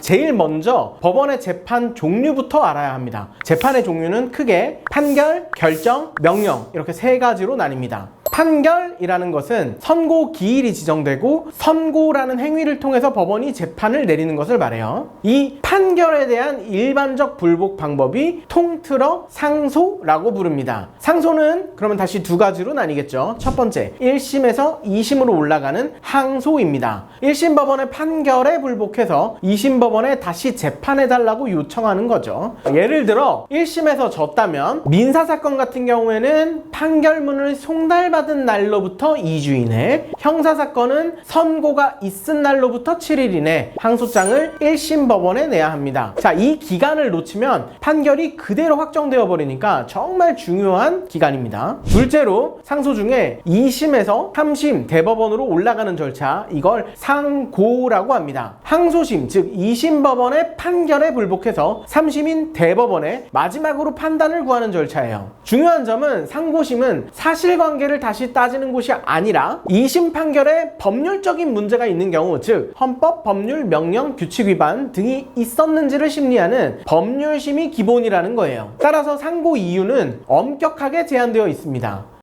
제일 먼저 법원의 재판 종류부터 알아야 합니다. 재판의 종류는 크게 판결, 결정, 명령 이렇게 세 가지로 나뉩니다. 판결이라는 것은 선고 기일이 지정되고 선고라는 행위를 통해서 법원이 재판을 내리는 것을 말해요. 이 판결에 대한 일반적 불복 방법이 통틀어 상소라고 부릅니다. 상소는 그러면 다시 두 가지로 나뉘겠죠. 첫 번째, 1심에서 2심으로 올라가는 항소입니다. 1심 법원의 판결에 불복해서 2심 법원에 다시 재판해달라고 요청하는 거죠. 예를 들어 1심에서 졌다면 민사사건 같은 경우에는 판결문을 송달받은 날로부터 2주 이내 형사사건은 선고가 있은 날로부터 7일 이내 항소장을 1심 법원에 내야 합니다. 자, 이 기간을 놓치면 판결이 그대로 확정되어 버리니까 정말 중요한 기간입니다. 둘째로 상소 중에 2심에서 3심 대법원으로 올라가는 절차 이걸 상고라고 합니다. 항소심 즉 2심 법원의 판결에 불복해서 3심인 대법원에 마지막으로 판단을 구하는 절차예요. 중요한 점은 상고심은 사실관계를 다시 따지는 곳이 아니라 2심 판결에 법률적인 문제가 있는 경우 즉 헌법, 법률, 명령, 규칙 위반 등이 있었는지를 심리하는 법률심이 기본이라는 거예요. 따라서 상고 이유는 엄격하게 제한되어 있습니다.